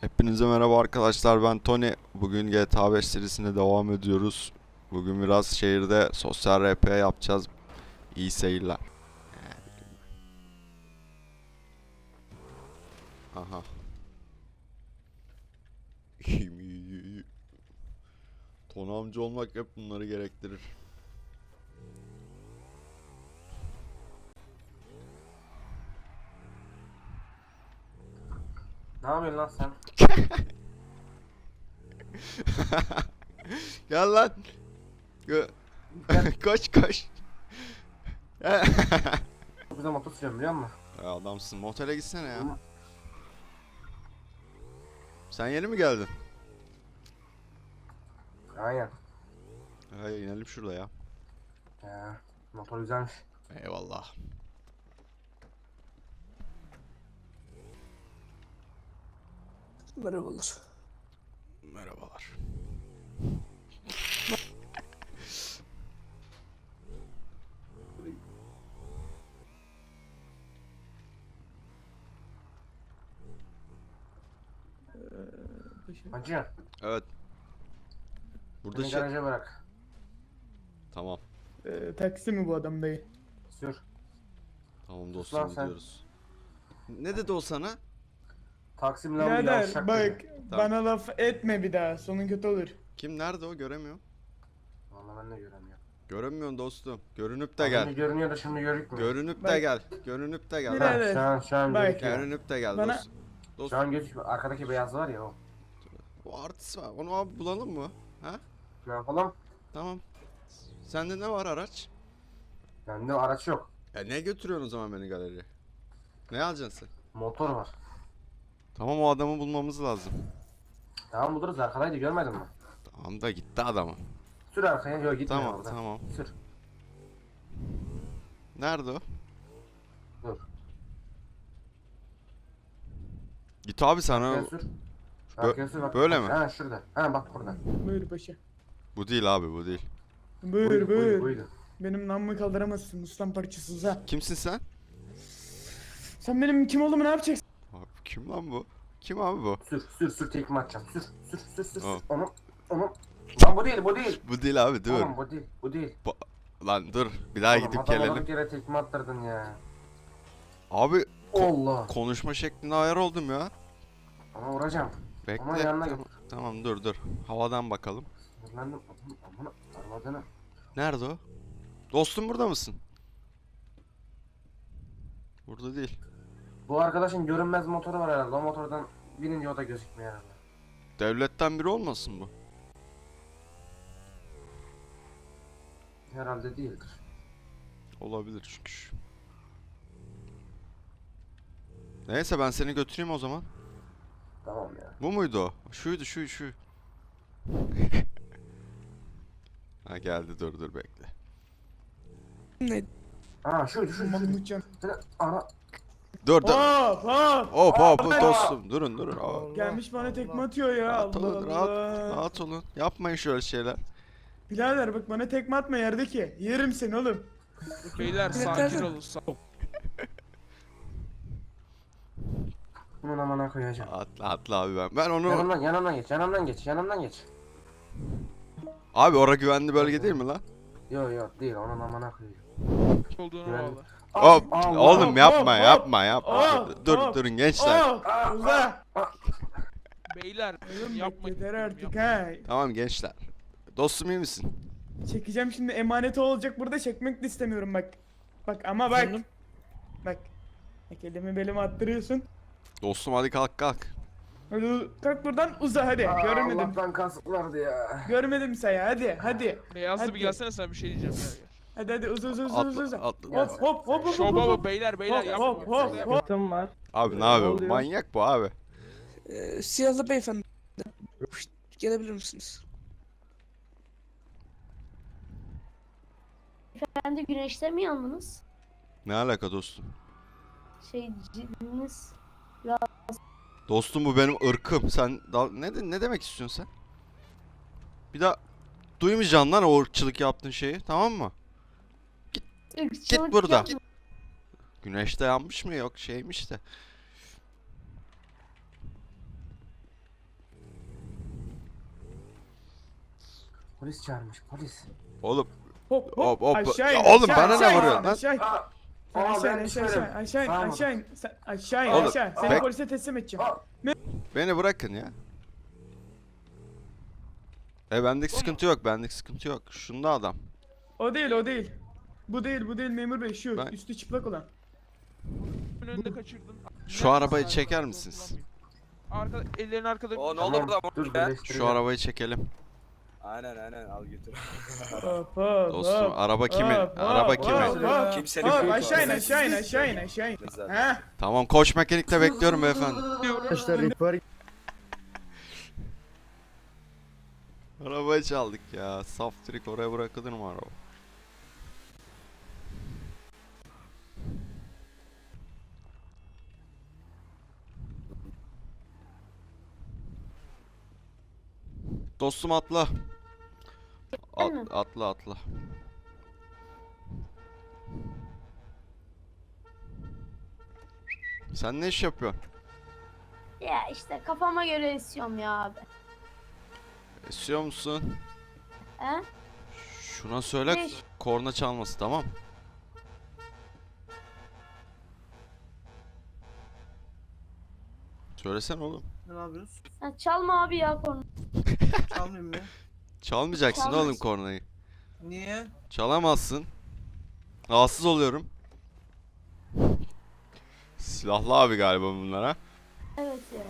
Hepinize merhaba arkadaşlar ben Tony. Bugün GTA 5 serisine devam ediyoruz. Bugün biraz şehirde sosyal RP yapacağız. İyi seyirler. Aha. Tony amca olmak hep bunları gerektirir. Ne yapıyorsun lan sen? Gel lan. Gö- koş koş. Ya Bize motor sürüyorum biliyor musun? Adamsın motele gitsene ya. Sen yeni mi geldin? Aynen. Hay inelim şurada ya. Ya, motor güzelmiş. Eyvallah. Merhabalar. Merhabalar. Hacı, Evet. Burada beni şey... garaja bırak. Tamam. Ee, taksi mi bu adam dayı? Sür. Tamam dostum sen. gidiyoruz. Ne dedi o sana? Taksim lan bu Birader yavşak bak dedi. bana laf etme bir daha sonun kötü olur. Kim nerede o göremiyorum. Vallahi ben de göremiyorum. Göremiyorsun dostum. Görünüp de Şimdi gel. görünüyor da şimdi görükmüyor. Görünüp de Bak. gel. Görünüp de gel. Bir lan. Evet. Ha, şu an, şu an Bak. Görünüp de gel Bana- dost. Dost. Şu an gözüküyor. Arkadaki beyaz var ya o. O artist var. Onu abi bulalım mı? Ha? Ne yapalım? Tamam. Sende ne var araç? Bende araç yok. Ya ne götürüyorsun o zaman beni galeriye? Ne alacaksın sen? Motor var. Tamam o adamı bulmamız lazım. Tamam buluruz arkadaydı görmedin mi? Tamam da gitti adamı. Sür arkaya. Yok gitmiyor Tamam orada. tamam. Sür. Nerede o? Dur. Git abi sana. Arkaya sür. Arkaya sür bak. böyle mi? Ha şurada. Ha bak burada. Buyur paşa. Bu değil abi bu değil. Buyur Buydu, buyur. buydu, buydu. Benim namımı kaldıramazsın ustam parçasız ha. Kimsin sen? Sen benim kim olduğumu ne yapacaksın? Kim lan bu? Kim abi bu? Sür sür sür tekme atacağım. Sür sür sür sür. Sür. Onu onu. Lan bu değil bu değil. Bu değil abi dur. Tamam bu değil bu değil. Lan dur. Bir daha Oğlum, gidip gelelim. yere tekme attırdın ya. Abi Allah. konuşma şeklinde ayar oldum ya. Ama vuracağım. Bekle. Ama yanına tamam, tamam dur dur. Havadan bakalım. Sinirlendim. Arvadını. Nerede o? Dostum burada mısın? Burada değil. Bu arkadaşın görünmez motoru var herhalde. O motordan binince o da gözükmüyor herhalde. Devletten biri olmasın bu? Herhalde değildir. Olabilir çünkü. Neyse ben seni götüreyim o zaman. Tamam ya. Bu muydu o? Şuydu şu şu. ha geldi dur dur bekle. Ne? Aa şu şu şu. Mahmutcan. Dur dur. Hop hop. Hop hop dostum durun durun. Aa, Gelmiş bana tekme atıyor ya Rahat Allah olun rahat, Allah. rahat olun. Yapmayın şöyle şeyler. Birader bak bana tekme atma yerdeki. Yerim seni oğlum. Beyler sakin olun. sa- Bunun amına koyacağım. Atla atla abi ben. Ben onu... Yanımdan yanımdan geç yanımdan geç yanımdan geç. Abi ora güvenli bölge değil mi lan? Yo yo değil onun amına koyacağım. olduğunu Güvenli. valla. Hop Allah, oğlum yapma hop, yapma yapma. hop, Dur hop. durun gençler. Uza. Beyler Oğlum yapmayın. yeter artık yapmayın. ha. Tamam gençler. Dostum iyi misin? Çekeceğim şimdi emaneti olacak burada çekmek de istemiyorum bak. Bak ama bak. Bak. Bak elimi belime attırıyorsun. Dostum hadi kalk kalk. Hadi kalk buradan uza hadi. Görmedim. Allah'tan kasıklardı ya. Görmedim sayı hadi hadi. Beyazlı Hadi. bir gelsene sana bir şey diyeceğim ya. Hadi hadi uza uza uza. uza. Atla atla. Hop hop hop hop Şov hop. baba hop. beyler beyler Hop, yapmayın. hop, hop, hop. Var. Abi ne yapıyor? oluyor? Manyak bu abi. Ee, siyahlı beyefendi. Gelebilir misiniz? Efendi güneşte mi yandınız? Ne alaka dostum? Şey cildiniz Dostum bu benim ırkım. Sen da- ne de- ne demek istiyorsun sen? Bir daha duymayacaksın lan o ırkçılık yaptığın şeyi tamam mı? Git burada. Güneşte yanmış mı yok şeymiş de. Polis çağırmış polis. Oğlum. Hop hop. hop. Aşağı in. Oğlum aşağı, bana ne vuruyorsun lan? Aşağı in. Aşağı in aşağı in aşağı in. Seni ben... polise teslim edeceğim. Beni bırakın ya. E bendik sıkıntı yok bendik sıkıntı yok. Şunda adam. O değil o değil. Bu değil, bu değil memur bey. Şu Ben- üstü çıplak olan. önünde kaçırdın. Şu arabayı çeker misiniz? Arka, ellerin arkada. O ne tamam, olur da dur birleştireceğim. Şu arabayı çekelim. Aynen aynen al götür. Hop hop Dostum hop. araba kimin? Hop, Araba hop, kimin? hop. Kimsenin Hop yok. aşağı in, aşağı in, aşağı in, aşağı in. Tamam koç mekanikte bekliyorum beyefendi. Arkadaşlar ihbar Arabayı çaldık ya. Saftirik oraya bırakılır mı araba? Dostum atla. At, atla atla. Sen ne iş yapıyorsun? Ya işte kafama göre esiyorum ya abi. Esiyor musun? He? Şuna söyle Ne? korna çalması tamam. Söylesene oğlum. Ne yapıyoruz? Ha, çalma abi ya konu. Çalmayayım mı? Çalmayacaksın Çalmaz. oğlum kornayı. Niye? Çalamazsın. Rahatsız oluyorum. Silahlı abi galiba bunlar ha. Evet ya.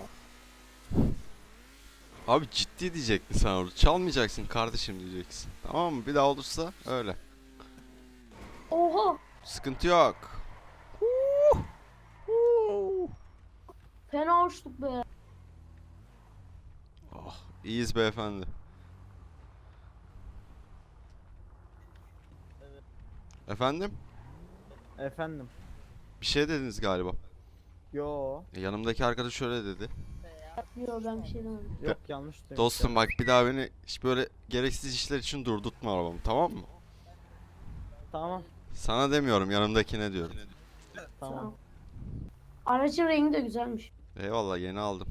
Abi ciddi diyecektin sen orada. Çalmayacaksın kardeşim diyeceksin. Tamam mı? Bir daha olursa öyle. Oha. Sıkıntı yok. Fena uçtuk be. Oh, iyiyiz beyefendi. Efendim? Efendim. Bir şey dediniz galiba. Yo. E, yanımdaki arkadaş şöyle dedi. Yok ben bir şey demedim. Yok yanlış demiş. Dostum bak bir daha beni hiç böyle gereksiz işler için durdurtma arabamı tamam mı? Tamam. Sana demiyorum yanımdakine diyorum. Tamam. Aracın rengi de güzelmiş. Eyvallah yeni aldım.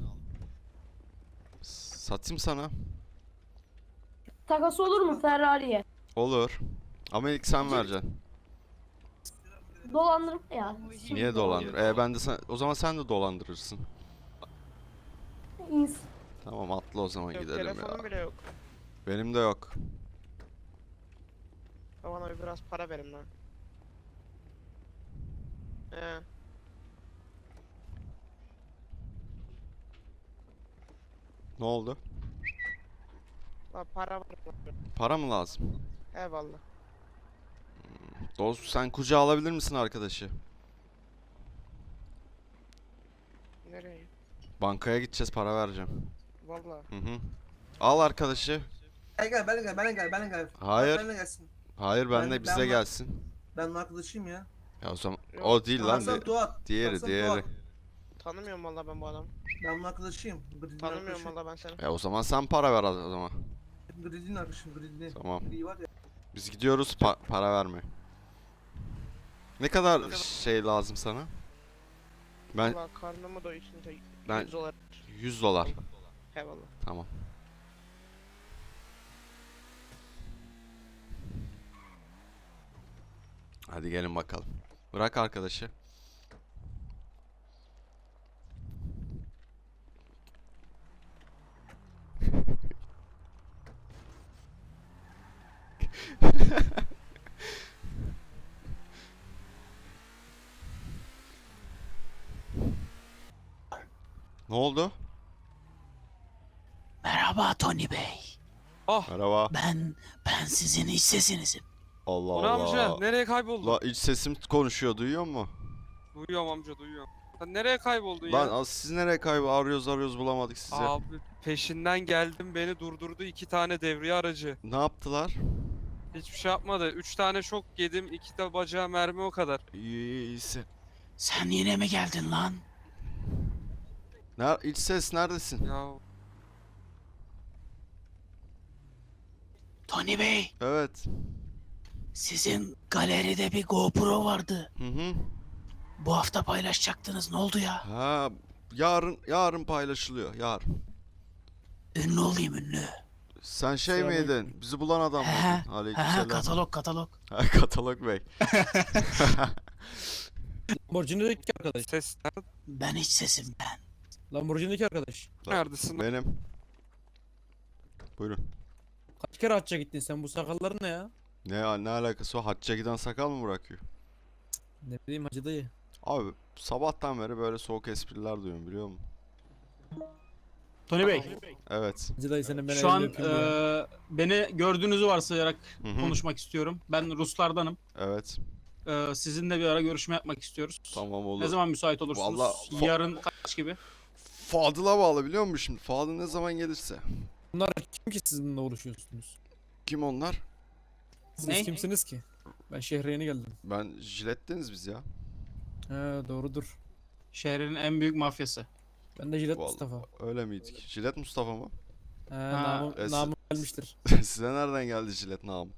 Satayım sana. Takas olur mu Ferrari'ye? Olur. Ama ilk sen vereceksin. Dolandırıp ya. Niye dolandır? E ben de sen, o zaman sen de dolandırırsın. İns Tamam atla o zaman Yok, gidelim telefonum ya. bile yok. Benim de yok. Bana bir biraz para verin lan. He. Ne oldu? Lan para var. Para mı lazım? Eyvallah. Dost sen kucağa alabilir misin arkadaşı? Nereye? Bankaya gideceğiz para vereceğim. Vallahi. Hı hı. Al arkadaşı. Gel gel benimle gel benimle gel benimle gel. Hayır. Benimle gelsin. Hayır Ben- bize ben- gelsin. Ben onun arkadaşıyım ya. Ya o zaman Yok, o değil lan. Baksana di- Tuğat. diğeri Baksana diğeri. Tuğat. Tanımıyorum vallahi ben bu adamı. Ben onun arkadaşıyım. Grid'in Tanımıyorum vallahi ben seni. Ya o zaman sen para ver o zaman. Grid'in arkadaşım Grid'in. Tamam. Grid'i var ya. Biz gidiyoruz pa- para vermeye. Ne kadar şey lazım sana? Ben Vallahi karnımı doyursun. Ben- 100 dolar. 100 dolar. Eyvallah. Tamam. Hadi gelin bakalım. Bırak arkadaşı. Ne oldu? Merhaba Tony Bey. Merhaba. Ben ben sizin iç sesinizim. Allah Allah. amca? Nereye kayboldun? La iç sesim konuşuyor duyuyor mu? Duyuyorum amca duyuyorum. Sen nereye kayboldun Lan ya? az siz nereye kaybı arıyoruz arıyoruz bulamadık sizi. Abi peşinden geldim beni durdurdu iki tane devriye aracı. Ne yaptılar? Hiçbir şey yapmadı. Üç tane şok yedim. iki de bacağı mermi o kadar. İyi iyisi. Sen yine mi geldin lan? Ner iç ses neredesin? Ya Tony Bey, Evet. sizin galeride bir GoPro vardı. Hı hı. Bu hafta paylaşacaktınız. Ne oldu ya? Ha yarın yarın paylaşılıyor yarın. Ünlü olayım ünlü. Sen şey miydin? Bizi bulan adam He, mıydın? He Aleykümselam. katalog katalog. Ha, Katalog bey. Lamborghini'deki arkadaş. Ses Ben hiç sesim ben. Lamborghini'deki arkadaş. neredesin? Benim. Buyurun. Kaç kere hacca gittin sen bu sakalların ne ya? Ne ya ne alakası var? Hacca giden sakal mı bırakıyor? Ne bileyim hacı dayı. Abi sabahtan beri böyle soğuk espriler duyuyorum biliyor musun? Tony Bey, Evet. Hacı dayı senin ben şu an eee, beni gördüğünüzü varsayarak Hı hı. konuşmak istiyorum. Ben Ruslardanım. Evet. Eee, sizinle bir ara görüşme yapmak istiyoruz. Tamam olur. Ne zaman müsait olursunuz? Vallahi Yarın kaç gibi? Fadıl'a bağlı biliyor musun şimdi? Fadıl ne zaman gelirse. Bunlar kim ki sizinle uğraşıyorsunuz? Kim onlar? Siz Ne? kimsiniz ki? Ben şehre yeni geldim. Ben jilettiniz biz ya. He doğrudur. Şehrin en büyük mafyası. Ben de Jilet Vallahi. Mustafa. Öyle miydik? Jilet Mustafa mı? He namım, es- namım gelmiştir. Size nereden geldi jilet namı?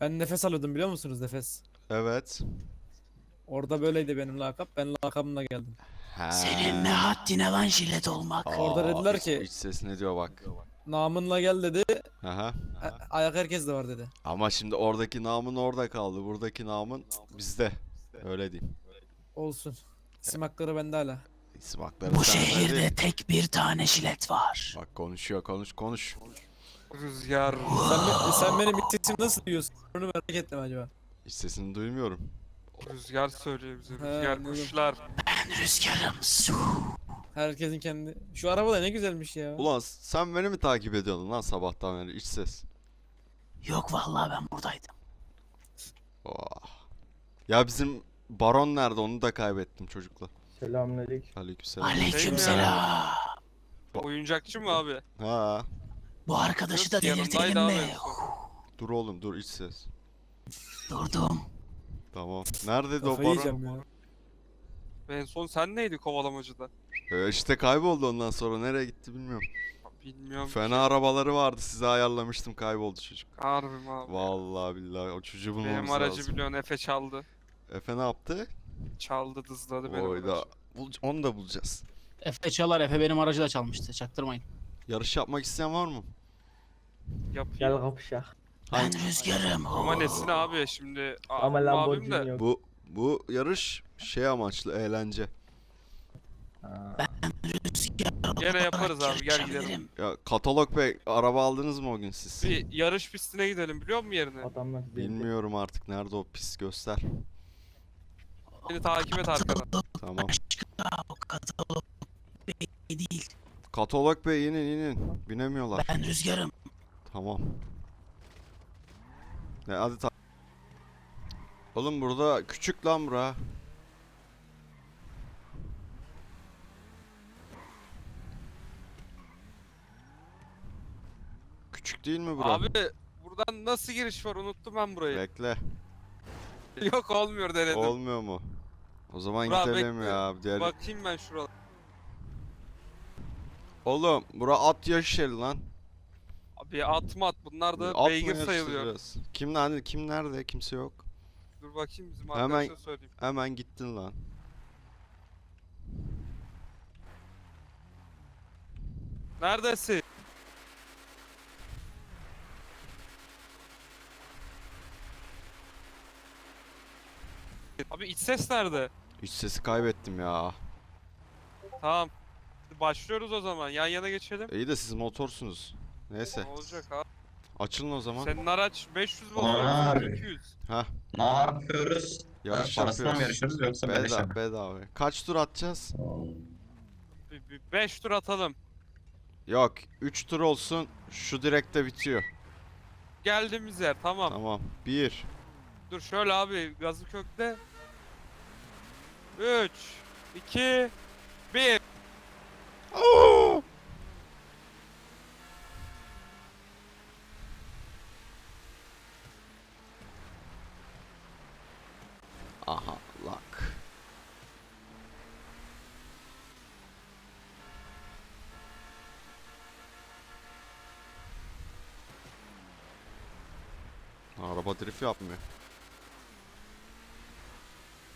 Ben nefes alıyordum biliyor musunuz nefes? Evet. Orada böyleydi benim lakap. Ben lakabımla geldim. Ha. Senin ne haddine lan jilet olmak. Orada dediler iç- ki- iç ses ne diyor bak. Namınla gel dedi. Aha. a- ayak herkes de var dedi. Ama şimdi oradaki namın orada kaldı. Buradaki namın bizde. Öyle diyeyim. Olsun. İsim hakları bende hala. İsim hakları Bu sende şehirde değil. tek bir tane jilet var. Bak konuşuyor konuş konuş. Rüzgar. Sen, be- sen benim sesimi nasıl duyuyorsun? Onu merak ettim acaba. Hiç sesini duymuyorum. Rüzgar söylüyor bize. He, Rüzgar anladım. kuşlar. Ben rüzgarım. Su. Herkesin kendi. Şu araba da ne güzelmiş ya. Ulan sen beni mi takip ediyordun lan sabahtan beri iç ses? Yok vallahi ben buradaydım. Oh. Ya bizim baron nerede onu da kaybettim çocukla. Selamünaleyküm. Aleykümselam. Aleykümselam. Oyuncakçı mı abi? Ha. Bu arkadaşı da delirtelim mi? Dur oğlum dur iç ses. Durdum. Tamam. Neredeydi o Kafayı baron? yiyeceğim ya. En son sen neydi kovalamacıda? Ee, işte kayboldu ondan sonra nereye gitti bilmiyorum. Bilmiyorum. Fena arabaları vardı size ayarlamıştım kayboldu çocuk. Harbi mi abi? Vallahi billahi o çocuğu bulmamız Benim aracı lazım. biliyorsun Efe çaldı. Efe ne yaptı? Çaldı dızladı benim Oyda. aracı. Bul- onu da bulacağız. Efe çalar. Efe benim aracı da çalmıştı. Çaktırmayın. Yarış yapmak isteyen var mı? Yapayım. kapışak. Ben rüzgarım. Ama nesin abi şimdi? A- Ama abim Lamborghini de. yok. Bu bu yarış şey amaçlı eğlence. Rüzgar Gene yaparız abi, gel gidelim. Ya katalog bey araba aldınız mı o gün siz? Bir yarış pistine gidelim biliyor musun yerini? Adamlar Bilmiyorum artık nerede o pis göster. Beni takip et arkadan. Tamam. Başka o katalog değil. Katalog bey inin inin. Binemiyorlar. Ben rüzgarım. Tamam. Ne hadi ta- Oğlum burada küçük lan bura. Küçük değil mi bura? Abi buradan nasıl giriş var unuttum ben burayı. Bekle. Yok olmuyor denedim. Olmuyor mu? O zaman Burak, gidelim bekle. ya. Diğer... Bakayım ben şurada. Oğlum bura at yarış yeri lan. Abi atma at bunlar da mı beygir sayılıyor. yarıştıracağız? Kim nerede? Kim nerede? Kimse yok. Dur bakayım bizim Hemen- arkadaşa söyleyeyim. Hemen gittin lan. Neredesin? Abi iç ses nerede? Hiç sesi kaybettim ya. Tamam. Başlıyoruz o zaman. Yan yana geçelim. İyi de siz motorsunuz. Neyse. Ne olacak abi? Açılın o zaman. Senin araç 500 Aa. motor, 200. Ne yapıyoruz? Yarış Parasına mı yapıyoruz. yarışıyoruz yoksa beleşe Bedava, mi? bedava. Kaç tur atacağız? 5 tur atalım. Yok. 3 tur olsun. Şu direkte bitiyor. Geldiğimiz yer tamam. Tamam. 1. Dur şöyle abi gazı kökle. 3 2 1 Aha lak. Araba drift yapmıyor.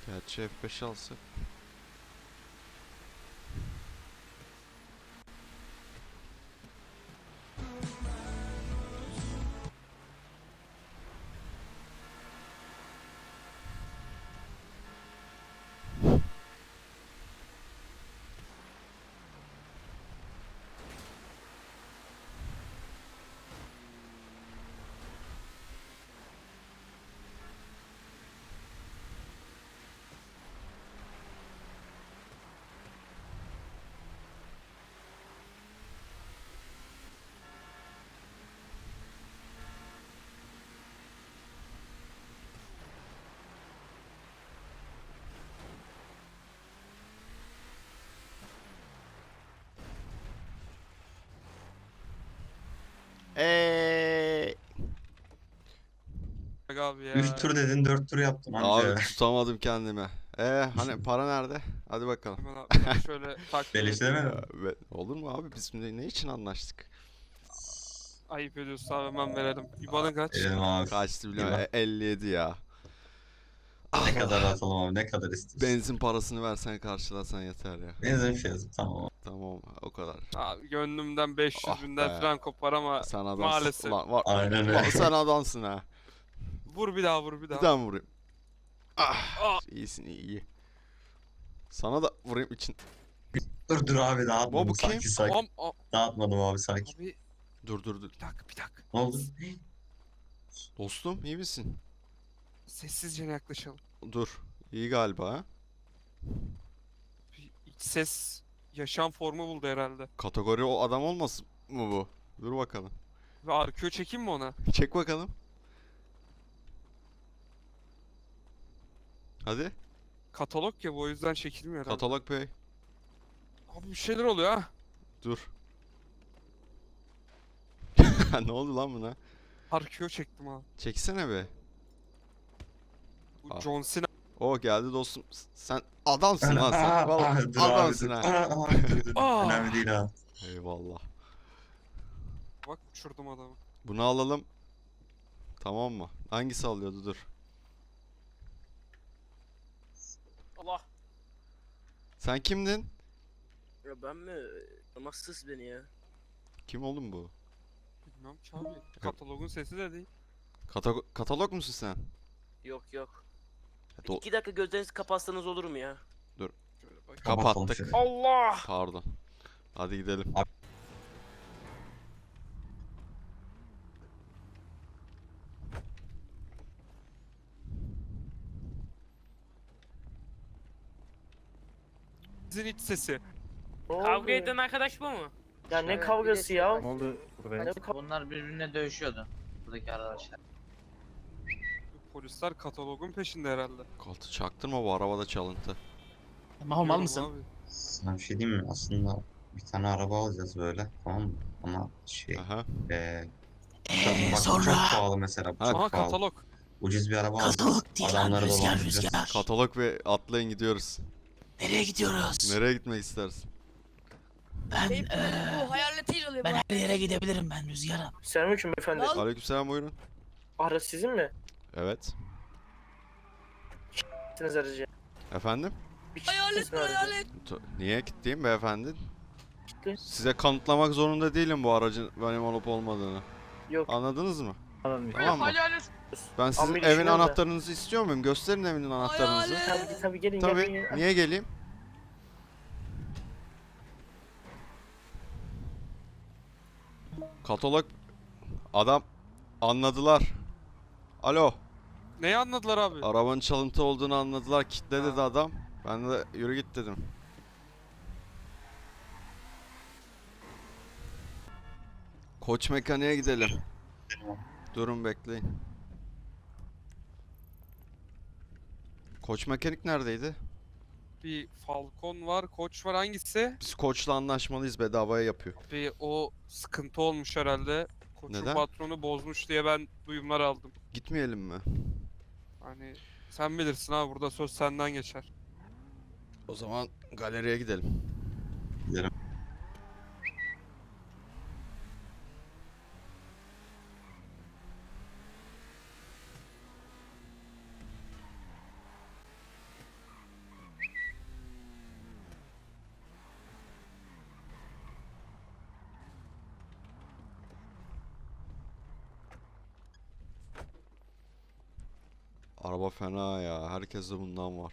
Gerçi F5 alsak. Abi ya. 3 tur dedin 4 tur yaptım amca. Abi tutamadım kendimi. Ee hani para nerede? Hadi bakalım. Hemen abi ben şöyle takip Beleş edeyim. deme mi? Ve- olur mu abi biz ne, ne için anlaştık? Ayıp ediyorsun abi hemen verelim. İban'ın kaç? Dedim abi. Kaçtı biliyorum. İyi E, 57 ya. Ne kadar atalım abi ne kadar istiyorsun? Benzin parasını versen karşılasan yeter ya. Benzin fiyatı tamam. Tamam o kadar. Abi gönlümden 500 Ah binden be. falan kopar ama Sen adamsın. maalesef. Ulan var, Aynen öyle. sen adamsın ha. Vur bir daha vur bir Bir daha. daha mı vurayım? Ah, Ah. iyisin iyi iyi. Sana da vurayım için. Dur dur abi dağıtmadım Bu kim? sakin sakin. Am, am- Dağıtmadım abi sakin. abi Dur dur dur. bir dakika bir dakika. Ne oldu? Dostum iyi misin? Sessizce yaklaşalım. Dur. İyi galiba ha. Bir iç ses yaşam formu buldu herhalde. Kategori o adam olmasın mı bu? Dur bakalım. Ve arkeo çekeyim mi ona? Çek bakalım. Hadi. Katalog ya bu o yüzden çekilmiyor herhalde. Katalog Bey. Abi bir şeyler oluyor ha. Dur. ne oldu lan buna? Arkeo çektim abi. Çeksene be. Bu Ah. John Cena O geldi dostum. S- Sen adamsın lan sen. Aa, Vallahi dur abi, adamsın dur. ha. Aa, aa, dur, dur. Aa. Önemli değil ha. Eyvallah. bak uçurdum adamı. Bunu alalım. Tamam mı? Hangisi alıyordu dur. Sen kimdin? Ya ben mi? Namazsız beni ya. Kim oğlum bu? Bilmiyorum ki abi. Katalogun sesi de değil. Kata- katalog musun sen? Yok yok. Ya do- İki dakika gözlerinizi kapatsanız olur mu ya? Şöyle bak. Kapatalım Kapattık. şöyle. Allah! Pardon. Hadi gidelim. Sizin iç sesi. Kavga eden arkadaş bu mu? Ya ne kavgası ya? oldu buraya? Bunlar birbirine dövüşüyordu. Buradaki arkadaşlar. Polisler katalogun peşinde herhalde. Koltuğu çaktırma bu arabada çalıntı. Mahmut mal Biliyorum mısın? abi. Sana bir şey diyeyim mi? Aslında bir tane araba alacağız böyle tamam mı? Ama şey Aha. eee Ee, bak çok pahalı mesela çok Aha pahalı. katalog. Ucuz bir araba alacağız. katalog değil lan Adamları rüzgar dolandıracağız. rüzgar. Katalog ve atlayın gidiyoruz. Nereye gidiyoruz? Nereye gitmek istersin? Ben eee, bu hayaletiyle oluyor. ben her yere gidebilirim ben rüzgarım. Selamünaleyküm beyefendi. Aleykümselam buyurun. Araç sizin mi? Evet. Siz aracı. Efendim? Bir hayalet hayalet. Niye gittiğim beyefendi? Gitti. Size kanıtlamak zorunda değilim bu aracın benim olup olmadığını. Yok. Anladınız mı? Tamam mı? Hayalet. Ben sizin Amiri evin düşünüyorum da. anahtarınızı istiyor muyum? Gösterin evinin anahtarınızı. Tabii tabii gelin Tabii. gelin. Niye geleyim? Katalog adam anladılar. Alo. Neyi anladılar abi? Arabanın çalıntı olduğunu anladılar. Kitle dedi adam. Ben de yürü git dedim. Koç mekaniğe gidelim. Durun bekleyin. Koç mekanik neredeydi? Bir Falcon var, Koç var hangisi? Biz koçla anlaşmalıyız bedavaya yapıyor. Bir o sıkıntı olmuş herhalde. Koç'un Neden? patronu bozmuş diye ben duyumlar aldım. Gitmeyelim mi? Hani sen bilirsin abi burada söz senden geçer. O zaman galeriye gidelim. Gidelim. Araba fena ya. Herkeste bundan var.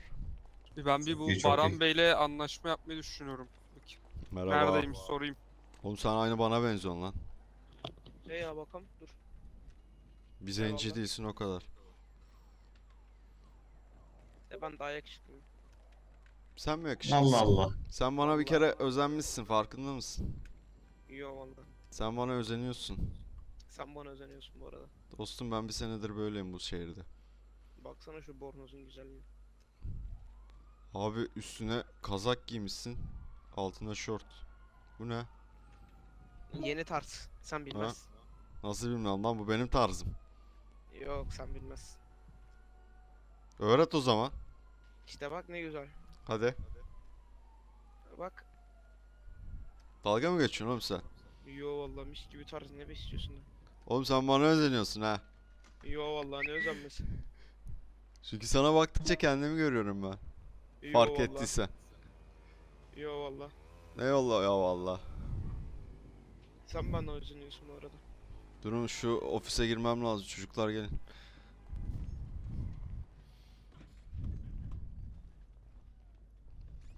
Ben bir bu İyi, çok Baran iyi. Bey'le anlaşma yapmayı düşünüyorum. Bakayım. Merhaba. Neredeymiş sorayım. Oğlum sen aynı bana benziyorsun lan. Şey ya bakalım dur. Bir zenci Eyvallah. değilsin o kadar. E ben daha yakışıklıyım. Sen mi yakışıklısın? Allah Allah. Sen bana bir kere özenmişsin farkında mısın? Yo valla. Sen bana özeniyorsun. Sen bana özeniyorsun bu arada. Dostum ben bir senedir böyleyim bu şehirde. Baksana şu bornozun güzelliğine. Abi üstüne kazak giymişsin. Altına şort. Bu ne? Yeni tarz. Sen bilmezsin. Nasıl bilmem lan bu benim tarzım. Yok sen bilmezsin. Öğret o zaman. İşte bak ne güzel. Hadi. Bak. Dalga mı geçiyorsun oğlum sen? Yo vallahi mis gibi tarz ne besliyorsun da. Oğlum sen bana özeniyorsun ha. Yo vallahi ne özenmesi. Çünkü sana baktıkça kendimi görüyorum ben. Yo Fark vallahi. ettiysen. Yo vallahi. Eyvallah ya valla. Sen benden özeniyorsun bu arada. Durun şu ofise girmem lazım çocuklar gelin.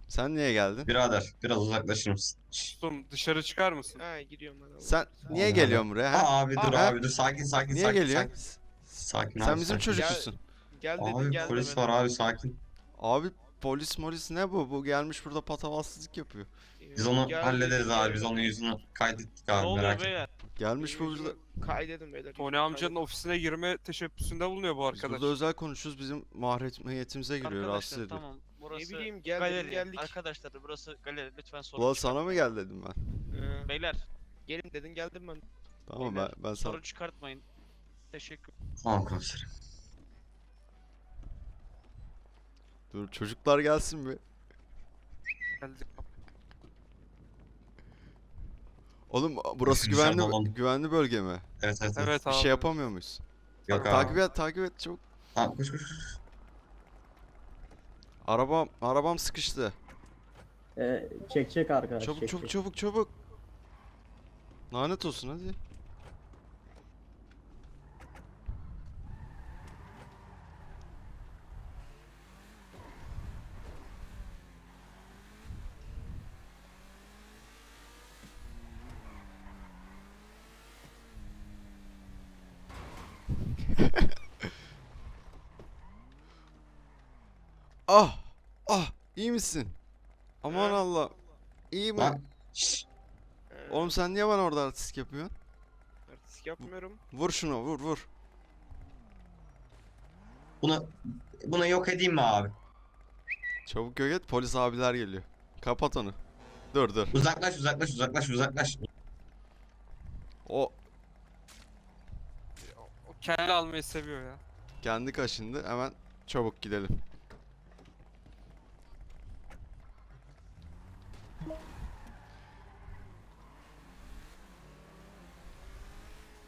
Sen niye geldin? Birader biraz uzaklaşır mısın? Dostum dışarı çıkar mısın? Ha gidiyorum ben. Sen niye geliyorsun buraya ha? Aa, abi dur Ha? abi dur sakin sakin Niye sakin geliyorsun? sakin. Sakin Sen abi, bizim sakin. çocuklusun. Gel dedin Abi gel polis demedin. var abi sakin. Abi polis molis ne bu? Bu gelmiş burada patavatsızlık yapıyor. Biz onu Gel hallederiz dedin, abi. Biz onun yüzünü kaydettik abi merak etme. Gelmiş bu Yüzümü burada. Kaydedin beyler. Tony amcanın ofisine girme teşebbüsünde bulunuyor bu Biz arkadaş. burada özel konuşuyoruz bizim mahremiyetimize giriyor rahatsız ediyor. tamam. Ne bileyim gel dedim geldik. Arkadaşlar burası galeri lütfen sorun Ulan sana mı gel dedim ben. Ee, Beyler gelin dedin geldim ben. Tamam ben, ben sana... çıkartmayın. Teşekkür. Tamam komiserim. Dur çocuklar gelsin bir. Geldik. Oğlum burası güvenli güvenli bölge mi? Evet evet. evet. Evet Bir abi. şey yapamıyor muyuz? Yok abi. Takip et takip et çabuk. Tamam koş koş. Arabam arabam sıkıştı. çek çek arkadaş. Çabuk çabuk çabuk çabuk. Lanet olsun hadi. Ah! Ah! iyi misin? Aman Ha? Allah. İyi mi? Lan. Şşş. Ee, Oğlum sen niye bana orada artistik yapıyorsun? Artistik yapmıyorum. Vur şunu vur vur. Bunu bunu yok edeyim mi abi? Çabuk yok et polis abiler geliyor. Kapat onu. Dur dur. Uzaklaş uzaklaş uzaklaş uzaklaş. O O kelle almayı seviyor ya. kendi kaşındı hemen çabuk gidelim.